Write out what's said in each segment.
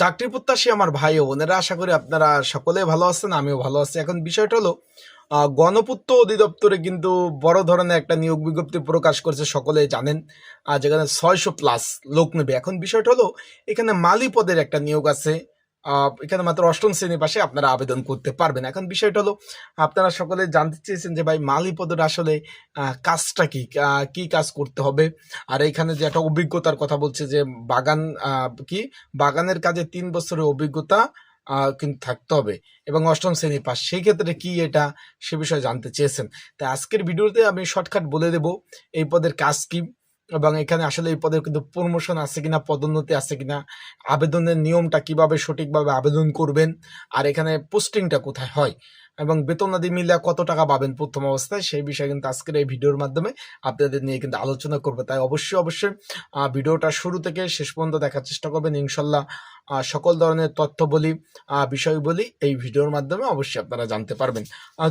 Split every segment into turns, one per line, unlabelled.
চাকরি প্রত্যাশী আমার ভাই ও বোনেরা, আশা করি আপনারা সকলে ভালো আছেন, আমিও ভালো আছি। এখন বিষয়টা হলো গণপূর্ত অধিদপ্তরে কিন্তু বড় ধরনের একটা নিয়োগ বিজ্ঞপ্তি প্রকাশ করেছে সকলে জানেন যেখানে ছয়শো প্লাস লোক নেবে। এখন বিষয়টা হলো, এখানে মালি পদের একটা নিয়োগ আছে এখানে মাত্র অষ্টম শ্রেণির পাশে আপনারা আবেদন করতে পারবেন। এখন বিষয়টা হলো, আপনারা সকলে জানতে চেয়েছেন যে ভাই মালি পদের আসলে কাজটা কি? কি কাজ করতে হবে? আর এখানে যে একটা অভিজ্ঞতার কথা বলছে যে বাগান কি? বাগানের কাজে তিন বছরের অভিজ্ঞতা কিন্তু থাকতে হবে এবং অষ্টম শ্রেণি পাস সেই ক্ষেত্রে কি এটা সে বিষয়ে জানতে চেয়েছেন। তাই আজকের ভিডিওতে আমি শর্টকাট বলে দেব, এই পদের কাজ কি? এবং এখানে আসলে এই পদের কিন্তু প্রমোশন আছে কিনা, পদোন্নতি আছে কিনা, আবেদনের নিয়মটা কীভাবে সঠিকভাবে আবেদন করবেন, আর এখানে পোস্টিংটা কোথায় হয়? এবং বেতনাদি মিলে কত টাকা পাবেন প্রথম অবস্থায়, সেই বিষয়ে কিন্তু আজকের এই ভিডিওর মাধ্যমে আপনাদের নিয়ে কিন্তু আলোচনা করবে। তাই অবশ্যই অবশ্যই ভিডিওটা শুরু থেকে শেষ পর্যন্ত দেখার চেষ্টা করবেন। ইনশাল্লাহ সকল ধরনের তথ্য বলি বিষয় বলি এই ভিডিওর মাধ্যমে অবশ্যই আপনারা জানতে পারবেন।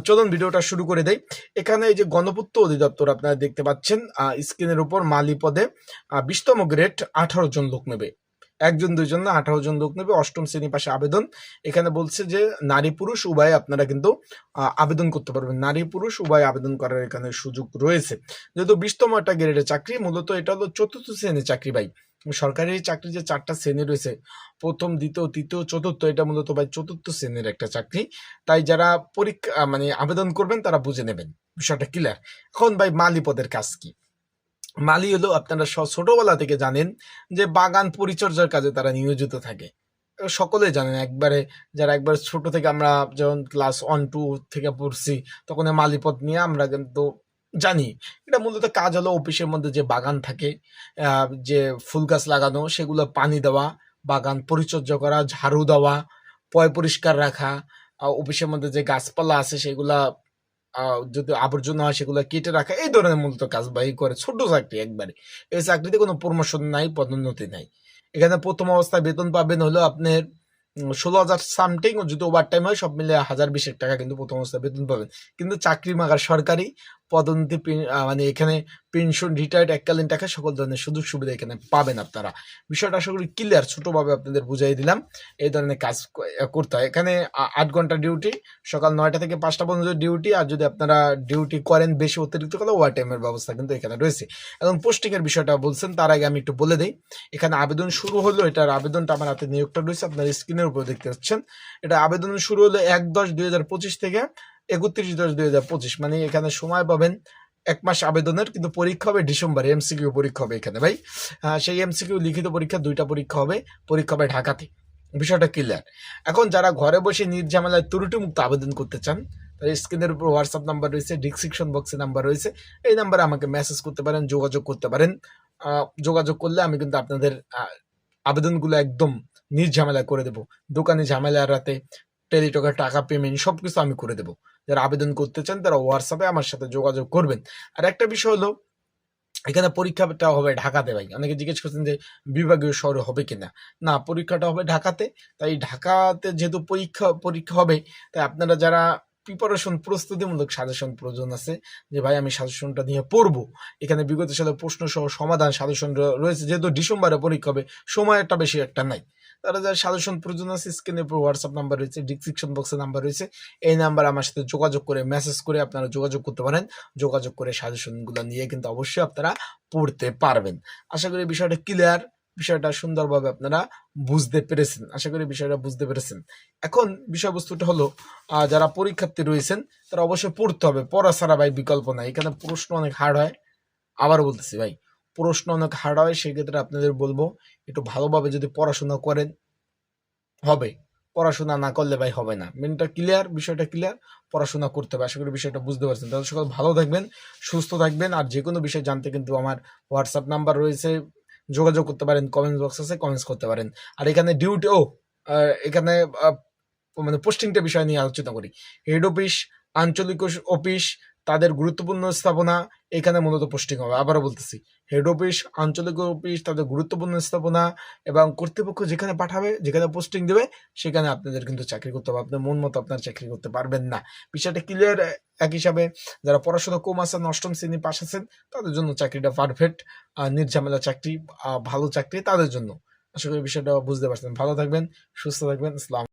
চলুন ভিডিওটা শুরু করে দেই। এখানে এই যে গণপূর্ত অধিদপ্তর আপনারা দেখতে পাচ্ছেন স্ক্রিনের উপর মালি পদে বিশতম গ্রেড আঠারো জন লোক নেবে। একজন, দুইজন না, আঠারো জন লোক নেবে, অষ্টম শ্রেণি পাশে আবেদন। এখানে বলছে যে, নারী, পুরুষ, উভয়ে আপনারা কিন্তু আবেদন করতে পারবেন। নারী, পুরুষ, উভয় আবেদন করার এখানে সুযোগ রয়েছে। যেহেতু বিশতম একটা গ্রেডের চাকরি, মূলত এটা হলো চতুর্থ শ্রেণির চাকরি ভাই। সরকারি চাকরি যে চারটা শ্রেণি রয়েছে, প্রথম, দ্বিতীয়, তৃতীয়, চতুর্থ, এটা মূলত ভাই চতুর্থ শ্রেণির একটা চাকরি। তাই যারা পরীক্ষা মানে আবেদন করবেন, তারা বুঝে নেবেন। বিষয়টা ক্লিয়ার এখন ভাই মালি পদের কাজ কি? মালি হলো আপনারা ছোটবেলা থেকে জানেন যে বাগান পরিচর্যার কাজে তারা নিয়োজিত থাকে। সকলে জানেন একবারে যারা একবার ছোট থেকে আমরা যখন ক্লাস ওয়ান টু থেকে পড়ছি, তখন মালিপদ নিয়ে আমরা কিন্তু জানি। এটা মূলত কাজ হলো অফিসের মধ্যে যে বাগান থাকে যে ফুল গাছ লাগানো, সেগুলো পানি দেওয়া, বাগান পরিচর্যা করা, ঝাড়ু দেওয়া, পয় পরিষ্কার রাখা অফিসের মধ্যে যে গাছপালা আছে, সেগুলা যদি আবর্জনা হয় সেগুলো কেটে রাখা, এই ধরনের মূলত কাজ বাহি করে ছোট চাকরি একবারে। এই চাকরিতে কোনো প্রমোশন নাই, পদোন্নতি নাই। এখানে প্রথম অবস্থায় বেতন পাবেন হলো আপনার ষোলো হাজার সামথিং যদি ওভার টাইম হয় সব মিলে হাজার বিশেক টাকা কিন্তু প্রথম অবস্থায় বেতন পাবেন। কিন্তু চাকরি মাগার সরকারি পদোন্নতি মানে এখানে পেনশন রিটায়ার্ড এককালীন টাকা, সকল ধরনের সুযোগ সুবিধা এখানে পাবেন আপনারা। বিষয়টা আশা করি ক্লিয়ার ছোটোভাবে আপনাদের বুঝাই দিলাম। এই ধরনের কাজ করতে হয়। এখানে আট ঘণ্টা ডিউটি সকাল নয়টা থেকে পাঁচটা পর্যন্ত ডিউটি আর যদি আপনারা ডিউটি করেন বেশি অতিরিক্ত করে ওয়ার টাইমের ব্যবস্থা কিন্তু এখানে রয়েছে। এবং পোস্টিংয়ের বিষয়টা বলছেন, তার আগে আমি একটু বলে দিই। এখানে আবেদন শুরু হলো, এটার আবেদনটা আমার হাতে নিয়োগটা রয়েছে, আপনার স্ক্রিনের উপর দেখতে পাচ্ছেন। এটা আবেদন শুরু হলো এক দশ দুই থেকে একত্রিশ দশ দুই হাজার পঁচিশ মানে এখানে সময় পাবেন এক মাস আবেদনের, কিন্তু পরীক্ষা হবে ডিসেম্বরে এমসিকিউ পরীক্ষা হবে এখানে, ভাই। সেই এমসিকিউ লিখিত পরীক্ষা, দুইটা পরীক্ষা হবে পরীক্ষা হবে ঢাকাতে। বিষয়টা ক্লিয়ার এখন যারা ঘরে বসে নির্ঝামেলায় ত্রুটি মুক্ত আবেদন করতে চান তার স্ক্রিনের উপর হোয়াটসঅ্যাপ নাম্বার রয়েছে ডিসক্রিপশন বক্সে নাম্বার রয়েছে, এই নাম্বারে আমাকে মেসেজ করতে পারেন, যোগাযোগ করতে পারেন। যোগাযোগ করলে আমি কিন্তু আপনাদের আবেদনগুলো একদম নির্ঝামেলা করে দেবো। দোকানে ঝামেলা, রাতে টেলিটকের টাকা পেমেন্ট সবকিছু আমি করে দেবো। যারা আবেদন করতে চান তারা হোয়াটসঅ্যাপে আমার সাথে যোগাযোগ করবেন। আর একটা বিষয় হলো, এখানে পরীক্ষাটা হবে ঢাকাতে ভাই। অনেকে জিজ্ঞেস করছেন যে, বিভাগীয় শহরে হবে কিনা? না, পরীক্ষাটা হবে ঢাকাতে। তাই ঢাকাতে যেহেতু পরীক্ষা পরীক্ষা হবে, তাই আপনারা যারা প্রিপারেশন প্রস্তুতিমূলক সাজেশন প্রয়োজন আছে, যে ভাই আমি সাজেশনটা নিয়ে পড়ব, এখানে বিগত সালে প্রশ্ন সহ সমাধান সাজেশন রয়েছে, যেহেতু ডিসেম্বরে পরীক্ষা হবে, সময়টা বেশি একটা নাই। তারা যারা সাজেশন প্রয়োজন আছে স্ক্রিনের উপর হোয়াটসঅ্যাপ নাম্বার রয়েছে ডিসক্রিপশন বক্সে নাম্বার রয়েছে। এই নাম্বার আমার সাথে যোগাযোগ করে মেসেজ করে আপনারা যোগাযোগ করতে পারেন। যোগাযোগ করে সাজেশনগুলো নিয়ে কিন্তু অবশ্যই আপনারা পড়তে পারবেন। আশা করি বিষয়টা ক্লিয়ার বিষয়টা সুন্দরভাবে আপনারা বুঝতে পেরেছেন। আশা করি বিষয়টা বুঝতে পেরেছেন। এখন বিষয়বস্তুটা হলো যারা পরীক্ষার্থী রয়েছেন, তারা অবশ্যই পড়তে হবে। পড়া ছাড়া ভাই বিকল্প নাই। এখানে প্রশ্ন অনেক হার্ড হয়। আবার বলতেছি ভাই। প্রশ্ন অনেক হার্ড হয়, সেক্ষেত্রে আপনাদের বলব, একটু ভালোভাবে যদি পড়াশোনা করেন, হবে। পড়াশোনা না করলে ভাই হবে না। মেনটা ক্লিয়ার বিষয়টা ক্লিয়ার পড়াশোনা করতে হবে। আশা করি বিষয়টা বুঝতে পারছেন। তাহলে সকল ভালো থাকবেন, সুস্থ থাকবেন, আর যে কোনো বিষয় জানতে কিন্তু আমার হোয়াটসঅ্যাপ নাম্বার রয়েছে। যোগাযোগ করতে পারেন কমেন্ট বক্স আছে কমেন্টস করতে পারেন। আর এখানে ডিউটি ও এখানে মানে পোস্টিংটা বিষয় নিয়ে আলোচনা করি। হেড অফিস আঞ্চলিক অফিস তাদের গুরুত্বপূর্ণ স্থাপনা এখানে মূলত পোস্টিং হবে। আবারও বলতেছি হেড অফিস আঞ্চলিক অফিস তাদের গুরুত্বপূর্ণ স্থাপনা এবং কর্তৃপক্ষ যেখানে পাঠাবে, যেখানে পোস্টিং দেবে, সেখানে আপনাদের কিন্তু চাকরি করতে হবে। আপনার মন মতো আপনার চাকরি করতে পারবেন না। বিষয়টা ক্লিয়ার এক হিসাবে যারা পড়াশোনা কম আছেন, অষ্টম শ্রেণি পাশ আছেন, তাদের জন্য চাকরিটা পারফেক্ট নির্ঝামেলা চাকরি ভালো চাকরি তাদের জন্য। আশা করি বিষয়টা বুঝতে পারছেন। ভালো থাকবেন, সুস্থ থাকবেন ইসলাম